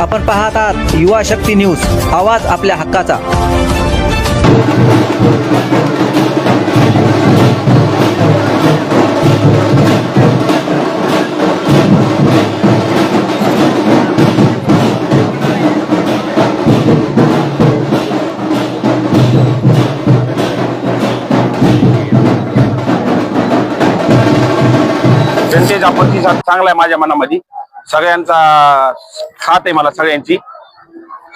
आपण पाहत आहात युवा शक्ती न्यूज आवाज आपल्या हक्काचा. जनतेचा प्रतिसाद चांगला आहे माझ्या मनामध्ये. सगळ्यांचा साथ आहे मला सगळ्यांची.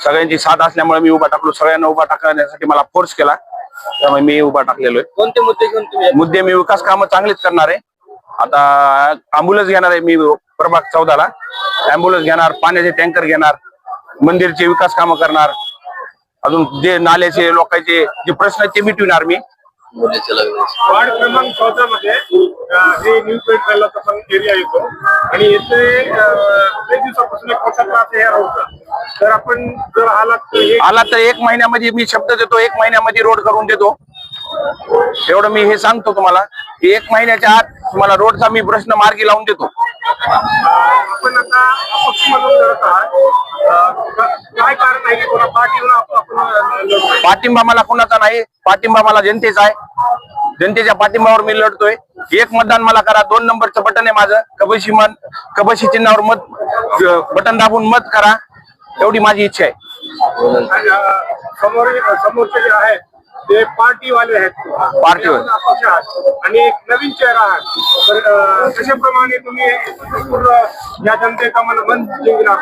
सगळ्यांची साथ असल्यामुळे मी उभा टाकलो. सगळ्यांना उभा टाकण्यासाठी मला फोर्स केला. त्यामुळे मी उभा टाकलेलो आहे. कोणते मुद्दे घेऊन तुम्ही मुद्दे मी विकास कामं चांगलीच करणार आहे. आता अँब्युलन्स घेणार आहे मी प्रभाग चौदाला. अँब्युलन्स घेणार पाण्याचे टँकर घेणार मंदिरचे विकास कामं करणार. अजून जे नाल्याचे लोकांचे जे प्रश्न आहेत ते मिटविणार मी. वार्ड क्रमांक चौदा मध्ये हे न्यू पेट पण एरिया येतो. आणि येथे काही दिवसापासून एक मोठा त्रास आहे या रोडचा तर आपण जर आलात तर हे आला तर एक महिन्यामध्ये मी शब्द देतो एक महिन्यामध्ये रोड करून देतो. एवढं मी हे सांगतो तुम्हाला की एक महिन्याच्या आत तुम्हाला रोडचा मी प्रश्न मार्गी लावून देतो. आपण आता अपक्ष म्हणून लढत आहात. काय कारण आहे की कोणा आपण पाठिंबा मला कुणाचा नाही पाठिंबा मला जनतेचा आहे. जनतेच्या पाठिंबावर मी लढतोय. एक मतदान मला करा दोन नंबरचं बटन आहे माझं. कबशी मन कबशी चिन्हावर मत बटन दाबून मत करा. एवढी माझी इच्छा आहे. समोर समोरचे जे आहेत ते पार्टीवाले आहेत. पार्टीवाले. आपण अपक्ष आहात. आणि एक नवीन चेहरा आहात. तर अं, तशाप्रमाणे तुम्ही पूर्ण या जनतेचा मन मन जिंकणार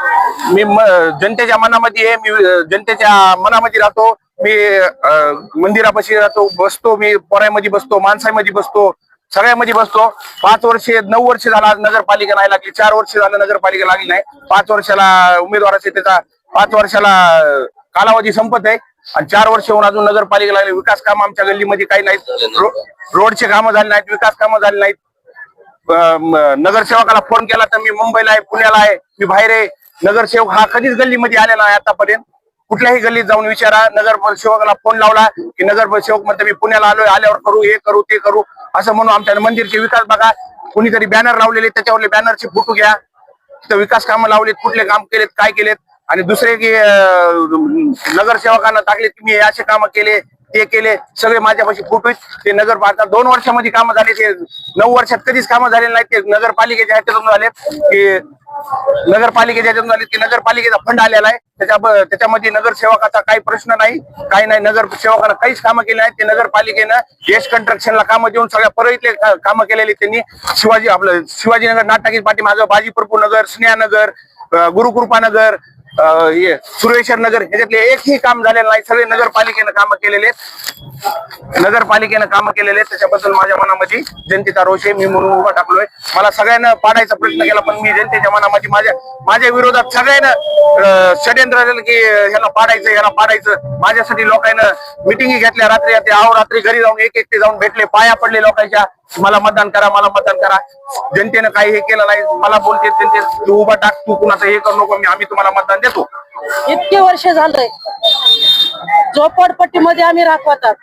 मी म- जनतेच्या मनामध्ये आहे. मी अ, जनतेच्या मनामध्ये राहतो. मी अ, मंदिरापाशी राहतो. बसतो मी. पोरामध्ये बसतो. माणसामध्ये बसतो. सगळ्यामध्ये बसतो. पाच वर्षे नऊ वर्ष झाला आज नगरपालिका नाही लागली. चार वर्ष झालं नगरपालिका लागली नाही. पाच वर्षाला उमेदवाराचे त्याचा पाच वर्षाला अ, कालावधी संपत आहे. आणि चार वर्ष होऊन अजून नगरपालिका लागली. विकास काम आमच्या गल्लीमध्ये काही नाहीत. रो- रोडचे कामं झाले नाहीत विकास कामं झाले नाहीत. नगरसेवकाला फोन केला तर मी मुंबईला आहे पुण्याला आहे मी बाहेर आहे. नगरसेवक हा कधीच गल्लीमध्ये आलेला नाही आतापर्यंत. कुठल्याही गल्लीत जाऊन विचारा. नगरसेवकाला फोन लावला की नगरसेवक म्हणतो मी पुण्याला आलोय आल्यावर करू हे करू ते करू. असं म्हणून आमच्या मंदिरचे विकास बघा. कुणीतरी बॅनर लावलेले त्याच्यावरले बॅनरचे फोटो घ्या. तिथं विकास कामं लावलेत कुठले काम केलेत काय केलेत. आणि दुसरे की नगरसेवकांना टाकले की मी असे कामं केले ते केले सगळे माझ्यापाशी फोटो ते नगर आता दोन वर्षामध्ये कामं झाले ते नऊ वर्षात कधीच कामं झालेले नाहीत. ते नगरपालिकेच्या ह्याच्यातून झाले की नगरपालिकेच्या ह्याच्यातून झाले की नगरपालिकेचा फंड आलेला आहे. त्याच्या त्याच्यामध्ये नगरसेवकाचा काही प्रश्न नाही काही नाही. नगरसेवकाला काहीच कामं केली नाहीत. ते नगरपालिकेनं यश कंस्ट्रक्शनला कामं देऊन सगळ्या परळीतले कामं केलेली त्यांनी. शिवाजी आपलं शिवाजीनगर नाटकी पाठीमागं बाजीपूरपूर नगर स्नेहानगर गुरुकृपानगर सुरेश्वर नगर ह्याच्यातले एकही काम झालेलं नाही. सगळे नगरपालिकेनं कामं केलेले आहेत. नगरपालिकेनं कामं केलेले आहेत. त्याच्याबद्दल माझ्या मनामध्ये जनतेचा रोष आहे. मी म्हणून उभा टाकलोय मला सगळ्यांना पाडायचा प्रयत्न केला पण मी जनतेच्या मनामध्ये माझ्या माझ्या विरोधात सगळ्यांना अं, षडयंत्र झालं की ह्याला पाडायचं ह्याला पाडायचं. माझ्यासाठी लोकांना मिटिंगी घेतल्या रात्री ते आहो रात्री घरी जाऊन एक एकटे जाऊन भेटले पाया पडले लोकांच्या. मला मतदान करा मला मतदान करा. जनतेनं काही हे केलं नाही. मला बोलते जनते तू उभा टाक तू कुणाचं हे करू नको मी आम्ही तुम्हाला मतदान देतो. इतके वर्ष झालंय. झोपडपट्टीमध्ये आम्ही राखवतात.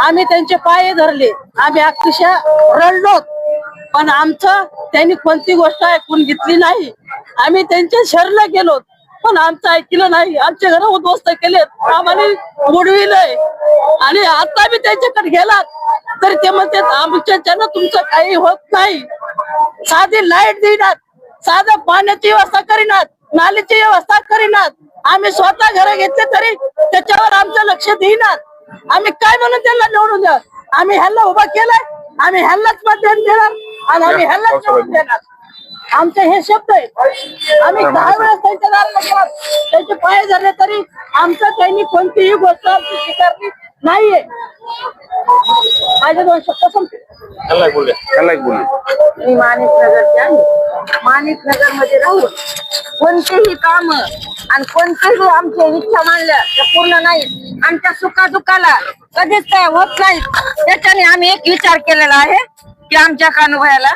आम्ही त्यांचे पाय धरले. आम्ही अक्षरशः रडलो. पण आमचं त्यांनी कोणती गोष्ट ऐकून घेतली नाही. आम्ही त्यांच्या शरणला गेलो. पण आमचं ऐकलं नाही. आमचे घर उद्ध्वस्त केलेत आम्हाला बुडविलंय आणि आता मी त्यांच्याकडे गेलात. तर ते म्हणते आमच्याच्यानं तुमचं काही होत नाही. साधी लाइट देणार साधं पाण्याची व्यवस्था करीनात. नालीची व्यवस्था करीनात. आम्ही स्वतः घर घेतले तरी त्याच्यावर आमचं लक्ष देईनात. आम्ही काय म्हणून त्यांना निवडून द्या आम्ही ह्यांना उभा केलाय. आम्ही ह्यांनाच मतदान देणार. आणि आम्ही ह्यांनाच निवडून देणार. आमचे हे शब्द आहेत. आम्ही दहा वेळेस त्यांच्या दाराला त्यांचे पाय धरले तरी आमचं त्यांनी कोणतीही गोष्ट आमची स्वीकारली नाहीये. माझे दोन शब्द संपले. मी माणिक नगरची आहे माणिक नगरमध्ये राहून कोणतेही काम आणि कोणतेही आमच्या इच्छा मानल्या त्या पूर्ण नाही. आमच्या सुखादुखाला कधीच काय होत नाही. त्याच्याने आम्ही एक विचार केलेला आहे. की आमच्या कानुभयाला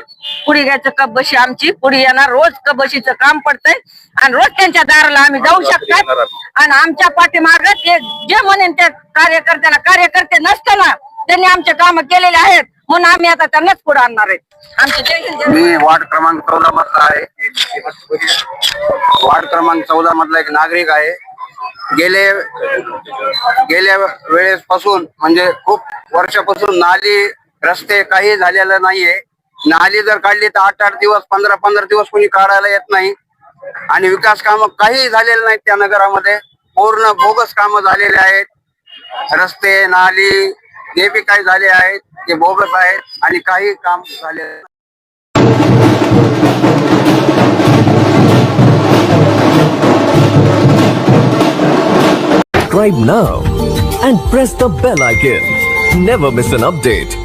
पुढे घ्यायचं कबशी आमची. पुढे येणार रोज कबशीचं काम पडतंय. आणि रोज त्यांच्या दाराला आम्ही जाऊ शकतात. आणि आमच्या पाठीमाग ते जे म्हणेन त्या कार्यकर्त्याला कार्यकर्ते नसताना त्यांनी आमचे काम केलेले आहेत. म्हणून आम्ही आता त्यांनाच पुढे आणणार आहेत आमचे जय हिंद जय मी वार्ड क्रमांक चौदा मधला आहे. वार्ड क्रमांक चौदा मधला एक नागरिक आहे. गेले गेल्या वेळेस पासून म्हणजे खूप वर्षापासून नाली रस्ते काही झालेलं नाहीये. नाली जर काढली तर आठ आठ दिवस पंधरा पंधरा दिवस कोणी काढायला येत नाही. आणि विकास कामं काही झालेले नाहीत त्या नगरामध्ये. पूर्ण बोगस कामं झालेले आहेत. रस्ते नाली जे बी काही झाले आहेत. ते बोगस आहेत आणि काही काम झाले subscribe now and press the bell icon. Never miss an update.